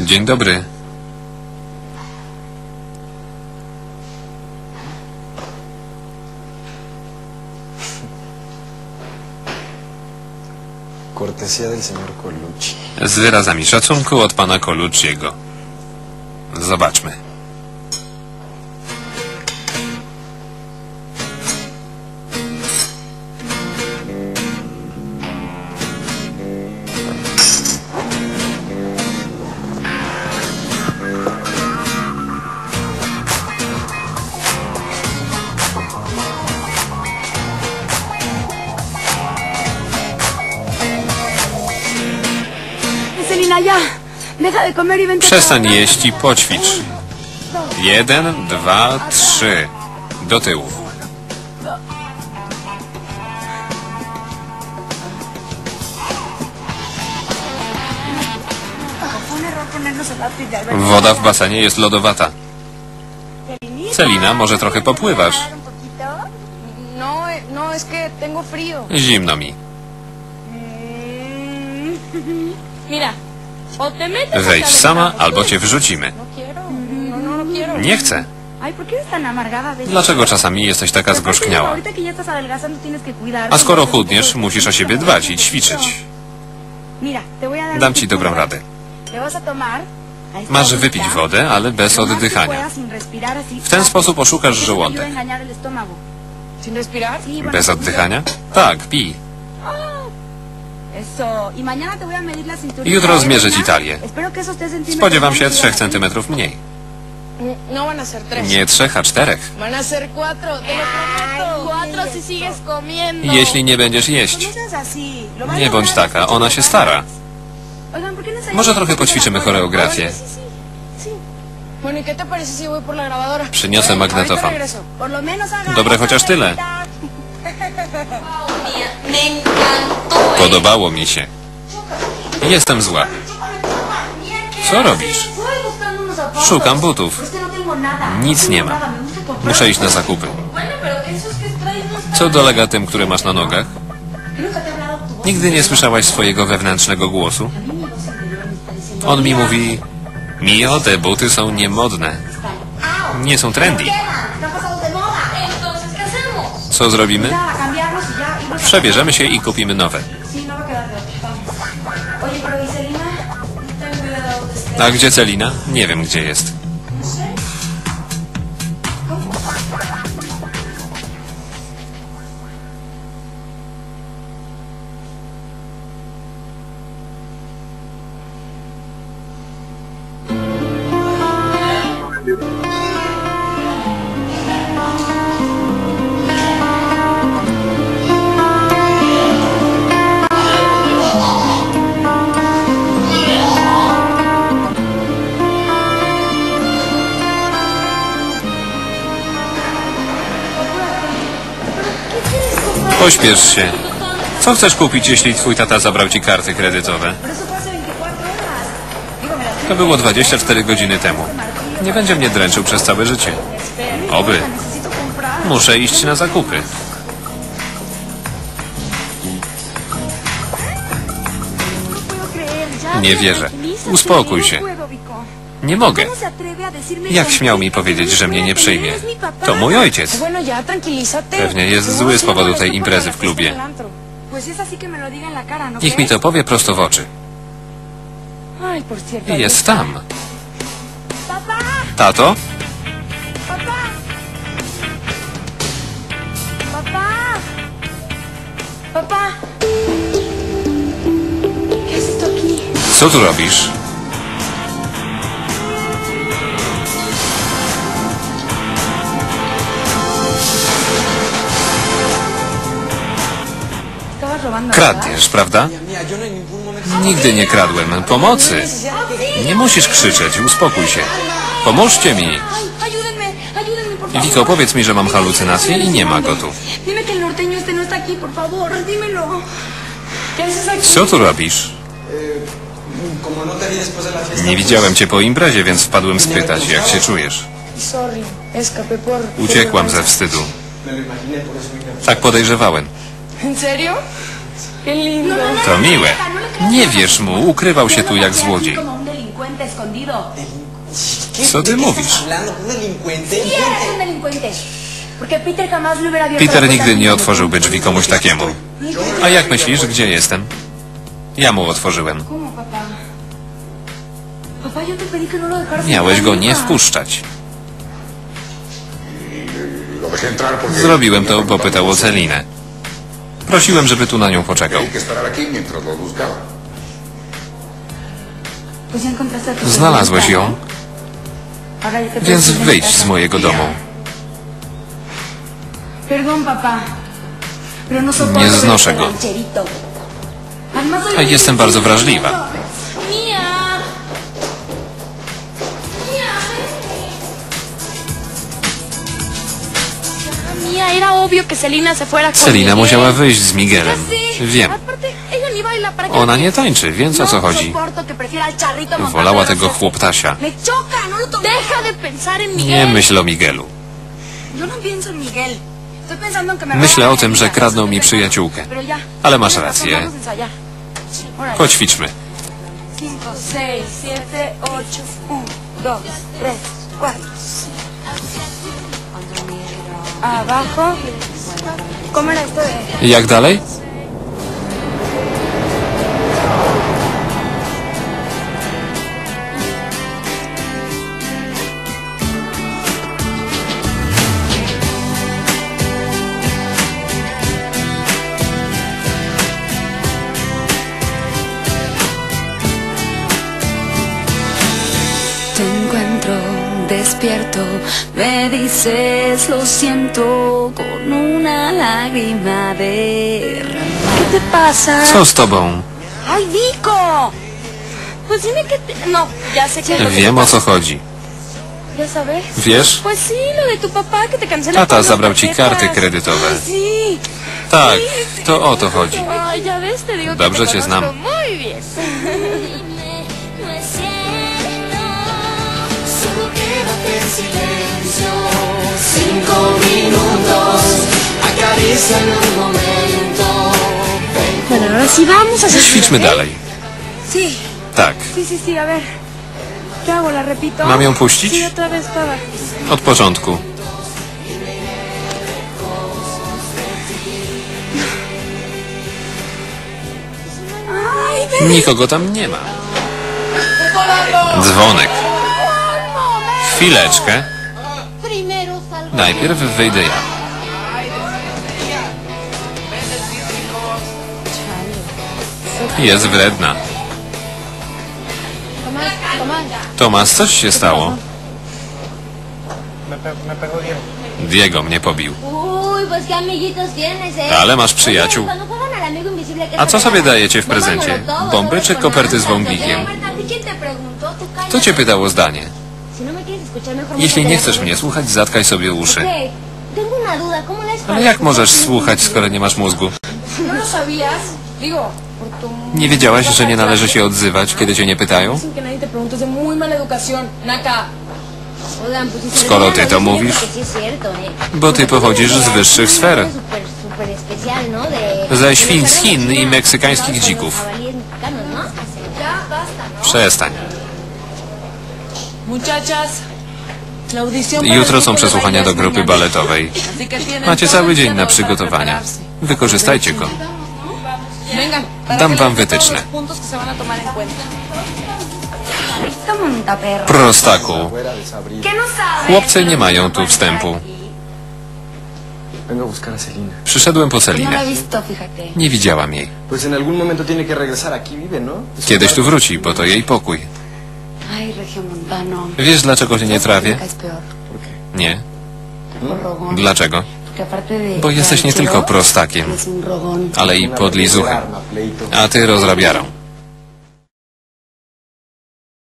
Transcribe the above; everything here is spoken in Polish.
Dzień dobry. Z wyrazami szacunku od pana Colucciego. Zobaczmy. Przestań jeść i poćwicz. Jeden, dwa, trzy. Do tyłu. Woda w basenie jest lodowata. Celina, może trochę popływasz? No, no. Zimno mi. Mira, Wejdź sama, albo cię quiero. Nie chcę. Dlaczego czasami jesteś taka zgorzkniała? A skoro chudniesz, musisz o siebie dbać i ćwiczyć. Dam ci dobrą radę. Masz wypić wodę, ale bez oddychania. W ten sposób oszukasz żołądek. Bez oddychania? Tak, pij. Jutro zmierzę ci talię. Spodziewam się sean 3 iguales. centymetrów mniej. Mm, No van a ser tres. Nie trzech, a czterech. Van a ser cuatro, te lo prometo. Cuatro si sigues comiendo. Jeśli nie będziesz jeść. no Nie bądź taka, ona się stara. Oigan, ¿por qué no Może trochę poćwiczymy choreografię. ¿y? Przyniosę magnetofon. Dobre chociaż tyle. Podobało mi się. Jestem zła. Co robisz? Szukam butów. Nic nie ma. Muszę iść na zakupy. Co dolega tym, które masz na nogach? Nigdy nie słyszałaś swojego wewnętrznego głosu? On mi mówi, Mio, te buty są niemodne. Nie są trendy. Co zrobimy? Przebierzemy się i kupimy nowe. A gdzie Celina? Nie wiem, gdzie jest. Pośpiesz się. Co chcesz kupić, jeśli twój tata zabrał ci karty kredytowe? Pero eso fue hace 24 horas. Digo, me las To było 24 godziny temu. Nie będzie mnie dręczył przez całe życie. Oby. Muszę iść na zakupy. Nie wierzę. Uspokój się. Nie mogę. ¿Cómo se atreve a decirme Jak śmiał mi powiedzieć, że mnie nie przyjmie? To mój ojciec. Pewnie jest zły z powodu tej imprezy w klubie. ¿no Niech mi to powie prosto w oczy. Jest tam. Tato? Co tu robisz? Kradniesz, prawda? Nigdy nie kradłem. Pomocy. Nie musisz krzyczeć, uspokój się. Pomóżcie mi. Wiko, powiedz mi, że mam halucynacje i nie ma go tu. No. Co tu robisz? Nie widziałem cię po imprezie, więc wpadłem spytać, jak się czujesz. Uciekłam ze wstydu. Tak podejrzewałem. To miłe. Nie wierz mu, ukrywał się tu jak złodziej. Co ty mówisz? Peter nigdy nie otworzyłby drzwi komuś takiemu. A jak myślisz, gdzie jestem? Ja mu otworzyłem. No Miałeś go nie wpuszczać. Zrobiłem to, bo pytał o Celinę. Prosiłem, żeby tu na nią poczekał. Znalazłeś ją, więc wyjdź z mojego domu. Nie znoszę go. jestem bardzo wrażliwa. Selina musiała wyjść z Miguelem. Wiem. Ona nie tańczy, więc o co chodzi? Wolała tego chłoptasia. Nie myśl o Miguelu. Myślę o tym, że kradną mi przyjaciółkę. Ale masz rację. Poćwiczmy. Dos. I jak dalej? Despierto, me dices lo siento con una lágrima derramada. ¿Qué te pasa? Co z tobą? ¡Ay, Nico! Pues dime que te... No, ya sé que... Wiem o co chodzi. ¿Ya sabes? Wiesz? Pues sí, lo de tu papá que te cancela Tata zabrał ci karty kredytowe. Ay, sí. Tak, to o to chodzi. Ay, ya ves, te digo Dobrze que cię te znam. conozco muy Ćwiczmy dalej. Sí, Tak, sí, sí, sí, a ver. ¿Qué hago? ¿La repito? Mam ją puścić? Sí, otra vez toda. od początku. Nikogo tam nie ma. Dzwonek. Chwileczkę. Najpierw wyjdę ja. Jest wredna. Tomas, coś się stało? Diego mnie pobił. Eh. Ale masz przyjaciół. Cuando juegan al amigo invisible, ¿qué A co sobie dajecie w prezencie? Bomby czy koperty z wągikiem? Kto cię pytał o zdanie? Jeśli nie chcesz mnie słuchać, zatkaj sobie uszy. Okej, Tengo una duda, ¿cómo le haces para Ale jak możesz słuchać, skoro nie masz mózgu? ¿No. Nie wiedziałaś, że nie należy się odzywać, kiedy cię nie pytają? Skoro ty to mówisz, eh. bo ty pochodzisz z wyższych sfer. ¿no? Ze de świń z Chin i meksykańskich dzików. ¿no? Przestań. Muchachas, Jutro są przesłuchania do grupy baletowej. Macie cały dzień na przygotowania. Wykorzystajcie go. Dam wam wytyczne. Prostaku. Chłopcy nie mają tu wstępu. Przyszedłem po Celinę. Nie widziałam jej. ¿no? Kiedyś tu wróci, bo to jej pokój. Wiesz, dlaczego się nie trawię? Nie. Dlaczego? Bo jesteś nie tylko prostakiem, ale i podlizuchem. A ty rozrabiarą.